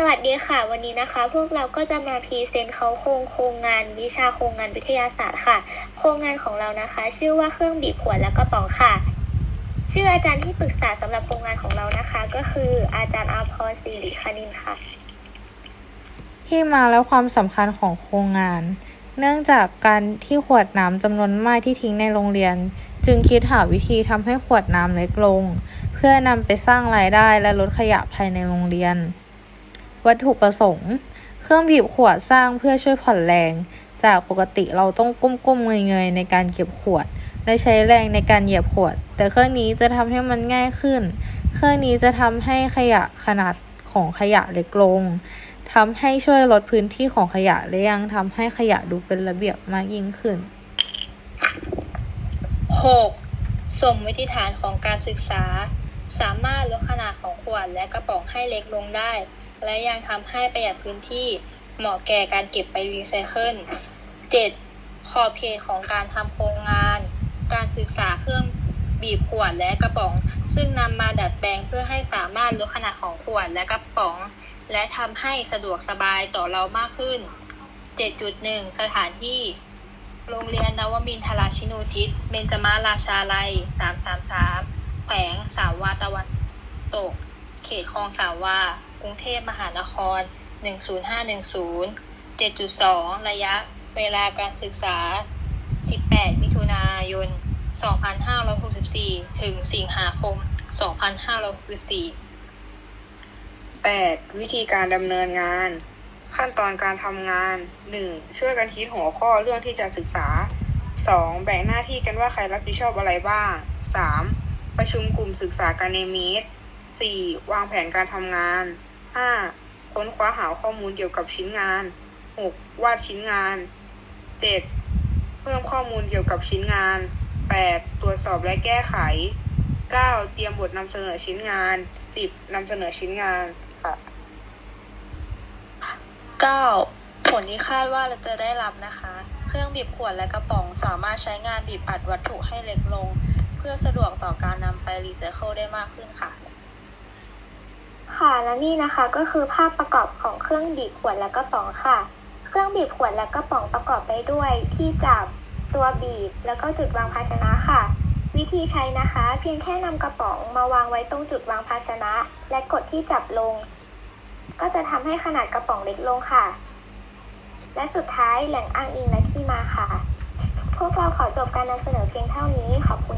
สวัสดีค่ะ วันนี้นะคะ พวกเราก็จะมาพรีเซนต์เขาโครงโครงงานวิชาโครงงานวิทยาศาสตร์ค่ะ โครงงานของเรานะคะ ชื่อว่าเครื่องบีบขวดและกระป๋องค่ะ ชื่ออาจารย์ที่ปรึกษาสำหรับโครงงานของเรานะคะ ก็คืออาจารย์อาพรศิริคณินค่ะ ที่มาและความสำคัญของโครงงาน เนื่องจากการที่ขวดน้ำจำนวนมากที่ทิ้งในโรงเรียน จึงคิดหาวิธีทำให้ขวดน้ำเล็กลง เพื่อนำไปสร้างรายได้และลดขยะภายในโรงเรียน วัตถุประสงค์ เครื่องบีบขวดสร้างเพื่อช่วยผ่อนแรง จากปกติเราต้องก้มๆเงยๆในการเก็บขวด และใช้แรงในการเหยียบขวด แต่เครื่องนี้จะทำให้มันง่ายขึ้น เครื่องนี้จะทำให้ขยะขนาดของขยะเล็กลงทำให้ช่วยลดพื้นที่ของขยะและยังทำให้ขยะดูเป็นระเบียบมากยิ่งขึ้น 6. สมมติฐานของการศึกษา สามารถลดขนาดของขวดและกระป๋องให้เล็กลงได้ และยังทำให้ประหยัดพื้นที่เหมาะแก่การเก็บไปรีไซเคิล 7. ขอบเขตของการทำโครงงาน การศึกษาเครื่องบีบขวดและกระป๋อง ซึ่งนำมาดัดแปลงเพื่อให้สามารถลดขนาดของขวดและกระป๋อง และทำให้สะดวกสบายต่อเรามากขึ้น 7.1 สถานที่ โรงเรียนนวมินทราชินูทิศเบญจมาราชาลัย 333 แขวงสามวาตะวันตก เขตคลองสามวา กรุงเทพมหานคร 10510 7.2 ระยะเวลาการศึกษา 18 มิถุนายน 2564 ถึงสิงหาคม 2564 8. วิธีการดำเนินงาน ขั้นตอนการทำงาน 1. ช่วยกันคิดหัวข้อเรื่องที่จะศึกษา 2. แบ่งหน้าที่กันว่าใครรับผิดชอบอะไรบ้าง 3. ประชุมกลุ่มศึกษากันในมีต 4. วางแผนการทำงาน 5. ค้นคว้าหาข้อมูลเกี่ยวกับชิ้นงาน 6. วาดชิ้นงาน 7. เพิ่มข้อมูลเกี่ยวกับชิ้นงาน 8. ตรวจสอบและแก้ไข 9. เตรียมบทนำเสนอชิ้นงาน 10. นำเสนอชิ้นงานค่ะ 9. ผลที่คาดว่าเราจะได้รับนะคะ เครื่องบีบขวดและกระป๋องสามารถใช้งานบีบอัดวัตถุให้เล็กลง เพื่อสะดวกต่อการนำไปรีไซเคิลได้มากขึ้นค่ะค่ะ และนี่นะคะก็คือภาพประกอบของเครื่องบีบขวดและกระป๋องค่ะ เครื่องบีบขวดและกระป๋องประกอบไปด้วยที่จับตัวบีบ แล้วก็จุดวางภาชนะค่ะ วิธีใช้นะคะ เพียงแค่นำกระป๋องมาวางไว้ตรงจุดวางภาชนะ และกดที่จับลง ก็จะทำให้ขนาดกระป๋องเล็กลงค่ะ และสุดท้ายแหล่งอ้างอิงและที่มาค่ะ พวกเราขอจบการนำเสนอเพียงเท่านี้ขอบคุณ